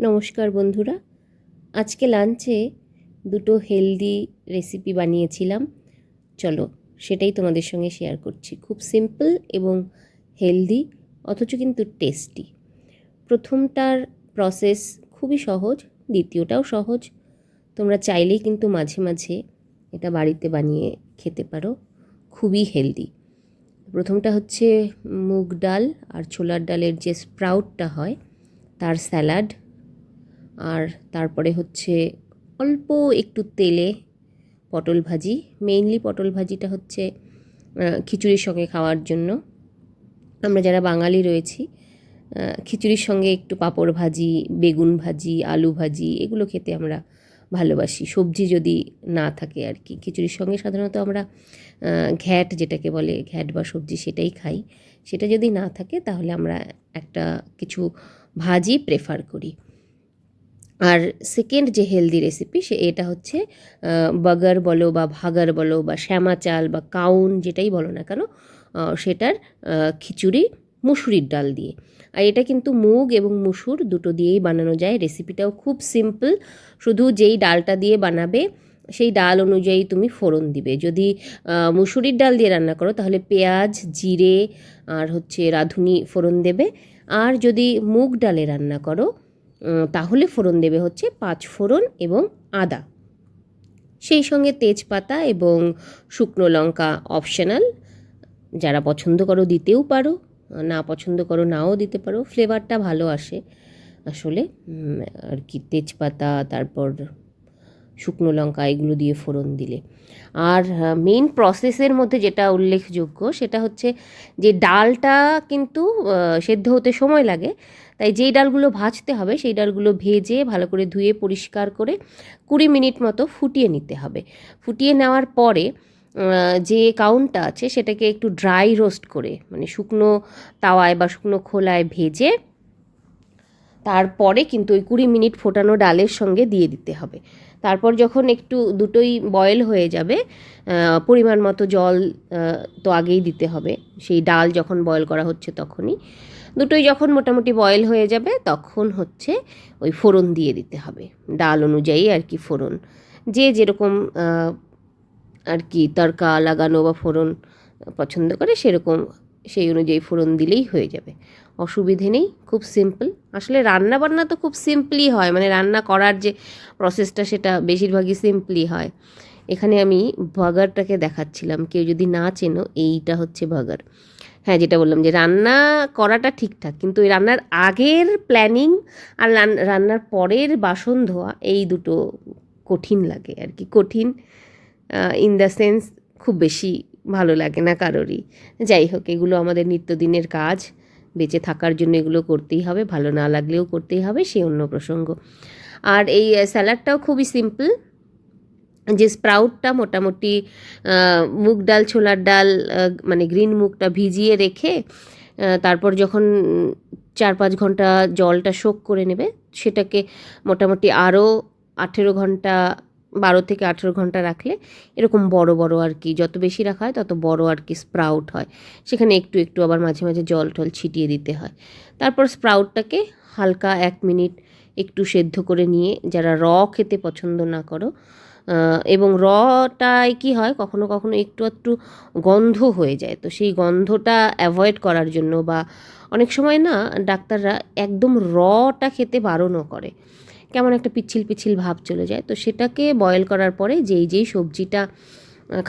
নমস্কার বন্ধুরা। আজকে লাঞ্চে দুটো হেলদি রেসিপি বানিয়েছিলাম। চলো সেটাই তোমাদের সঙ্গে শেয়ার করছি। খুব সিম্পল এবং হেলদি, অথচ কিন্তু টেস্টি। প্রথমটার প্রসেস খুবই সহজ, দ্বিতীয়টাও সহজ। তোমরা চাইলেই কিন্তু মাঝে মাঝে এটা বাড়িতে বানিয়ে খেতে পারো। খুবই হেলদি। প্রথমটা হচ্ছে মুগ ডাল আর ছোলার ডালের যে স্প্রাউটটা হয়, তার স্যালাড আর তারপরে হচ্ছে অল্প একটু তেলে পটল ভাজি মেইনলি পটল ভাজিটা হচ্ছে খিচুড়ির সঙ্গে খাওয়ার জন্য। আমরা যারা বাঙালি রয়েছি খিচুড়ির সঙ্গে একটু পাঁপড় ভাজি, বেগুন ভাজি, আলু ভাজি, এগুলো খেতে আমরা ভালোবাসি। সবজি যদি না থাকে আর কি, খিচুড়ির সঙ্গে সাধারণত আমরা ঘ্যাট যেটাকে বলে, ঘ্যাট বা সবজি সেটাই খাই। সেটা যদি না থাকে তাহলে আমরা একটা কিছু ভাজি প্রেফার করি। আর সেকেন্ড যে হেলদি রেসিপি সে এটা হচ্ছে বাগার বলো বা ভাগার বলো বা শ্যামা চাল বা কাউন যেটাই বলো না কেন সেটার খিচুড়ি, মুসুরির ডাল দিয়ে। আর এটা কিন্তু মুগ এবং মুসুর দুটো দিয়েই বানানো যায়। রেসিপিটাও খুব সিম্পল শুধু যেই ডালটা দিয়ে বানাবে, সেই ডাল অনুযায়ী তুমি ফোড়ন দিবে। যদি মুসুরির ডাল দিয়ে রান্না করো, তাহলে পেঁয়াজ, জিরে আর হচ্ছে রাঁধুনি ফোড়ন দেবে। আর যদি মুগ ডালে রান্না করো তাহলে ফোড়ন দেবে হচ্ছে পাঁচ ফোড়ন এবং আদা। সেই সঙ্গে তেজপাতা এবং শুকনো লঙ্কা অপশনাল যারা পছন্দ করো দিতেও পারো, না পছন্দ করো নাও দিতে পারো ফ্লেভারটা ভালো আসে। আসলে আর কি, তেজপাতা, তারপর শুকনো লঙ্কা এগুলো দিয়ে ফোড়ন দিলে। আর মেন প্রসেসের মধ্যে যেটা উল্লেখযোগ্য সেটা হচ্ছে যে ডালটা কিন্তু সেদ্ধ হতে সময় লাগে। তাই যেই ডালগুলো ভাজতে হবে সেই ডালগুলো ভেজে ভালো করে ধুয়ে পরিষ্কার করে কুড়ি মিনিট মতো ফুটিয়ে নিতে হবে। ফুটিয়ে নেওয়ার পরে যে কাউন্টটা আছে সেটাকে একটু ড্রাই রোস্ট করে মানে শুকনো তাওয়ায় বা শুকনো খোলায় ভেজে তারপরে কিন্তু ওই কুড়ি মিনিট ফোটানো ডালের সঙ্গে দিয়ে দিতে হবে। তারপর যখন একটু দুটোই বয়েল হয়ে যাবে পরিমাণ মতো জল তো আগেই দিতে হবে। সেই ডাল যখন বয়েল করা হচ্ছে তখনই। দুটোই যখন মোটামুটি বয়েল হয়ে যাবে, তখন হচ্ছে ওই ফোড়ন দিয়ে দিতে হবে। ডাল অনুযায়ী আর কি ফোড়ন। যে যেরকম আর কি তড়কা লাগানো বা ফোড়ন পছন্দ করে, সেরকম সেই অনুযায়ী ফোড়ন দিলেই হয়ে যাবে। অসুবিধে নেই, খুব সিম্পল আসলে রান্না বান্না তো খুব সিম্পলি হয় মানে রান্না করার যে প্রসেসটা সেটা বেশিরভাগই সিম্পলি হয়। এখানে আমি বাগারটাকে দেখাচ্ছিলাম, কেউ যদি না চেনো, এইটা হচ্ছে বাগার হ্যাঁ যেটা বললাম যে রান্না করাটা ঠিকঠাক কিন্তু এই রান্নার আগের প্ল্যানিং আর রান- রান্নার পরের বাসন ধোয়া, এই দুটো কঠিন লাগে আর কি। কঠিন ইন দ্য সেন্স খুব বেশি ভালো লাগে না কারোরই। যাই হোক, এগুলো আমাদের নিত্যদিনের কাজ। বেঁচে থাকার জন্য এগুলো করতেই হবে, ভালো না লাগলেও করতেই হবে, সে অন্য প্রসঙ্গ। আর এই স্যালাডটাও খুবই সিম্পল। যে স্প্রাউটটা মোটামুটি মুগ ডাল, ছোলার ডাল মানে গ্রিন মুগটা ভিজিয়ে রেখে তারপর যখন চার পাঁচ ঘণ্টা জলটা শোক করে নেবে, সেটাকে মোটামুটি আরও আঠেরো ঘণ্টা বারো থেকে আঠেরো ঘণ্টা রাখলে এরকম বড় বড় আর কি, যত বেশি রাখা হয় তত বড় আর কি স্প্রাউট হয়। সেখানে একটু একটু আবার মাঝে মাঝে জল টল ছিটিয়ে দিতে হয়। তারপর স্প্রাউটটাকে হালকা এক মিনিট একটু সেদ্ধ করে নিয়ে যারা র খেতে পছন্দ না করো এবং রটায় কি হয় কখনো কখনো একটু একটু গন্ধ হয়ে যায়। তো সেই গন্ধটা অ্যাভয়েড করার জন্য বা অনেক সময় না ডাক্তাররা একদম রটা খেতে বারণও করে। কেমন একটা পিচ্ছিল পিচ্ছিল ভাব চলে যায়। তো সেটাকে বয়েল করার পরে যেই যেই সবজিটা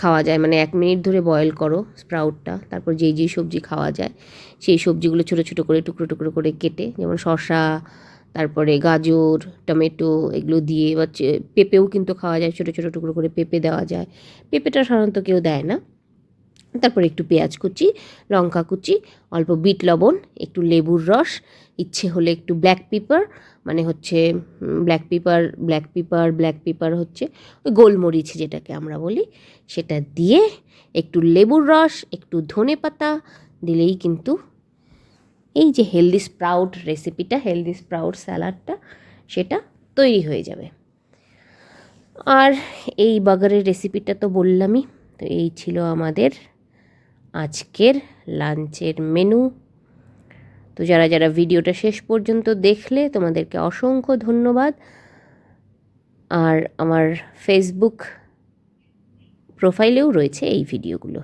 খাওয়া যায় মানে এক মিনিট ধরে বয়েল করো স্প্রাউটটা, তারপর যেই যেই সবজি খাওয়া যায়, সেই সবজিগুলো ছোটো ছোটো করে, টুকরো টুকরো করে কেটে, যেমন শশা তারপরে গাজর, টমেটো, এগুলো দিয়ে বা পেঁপেও কিন্তু খাওয়া যায়, ছোটো ছোটো টুকরো করে পেঁপে দেওয়া যায়। পেঁপেটা সাধারণত কেউ দেয় না। তারপর একটু পেঁয়াজ কুচি, লঙ্কা কুচি, অল্প বিট লবণ, একটু লেবুর রস, ইচ্ছে হলে একটু ব্ল্যাক পেপার মানে হচ্ছে black pepper black pepper black pepper হচ্ছে ওই গোলমরিচ যেটাকে আমরা বলি, সেটা দিয়ে একটু লেবুর রস, একটু ধনে পাতা দিলেই কিন্তু এই যে হেলদি স্প্রাউট রেসিপিটা হেলদি স্প্রাউট স্যালাডটা সেটা তৈরি হয়ে যাবে। আর এই বাগারের রেসিপিটা তো বললামই, তো এই ছিল আমাদের আজকের লাঞ্চের মেনু। তো যারা যারা ভিডিওটা শেষ পর্যন্ত দেখলে, তোমাদেরকে অসংখ্য ধন্যবাদ। আর আমার ফেসবুক প্রোফাইলেও রয়েছে এই ভিডিওগুলো।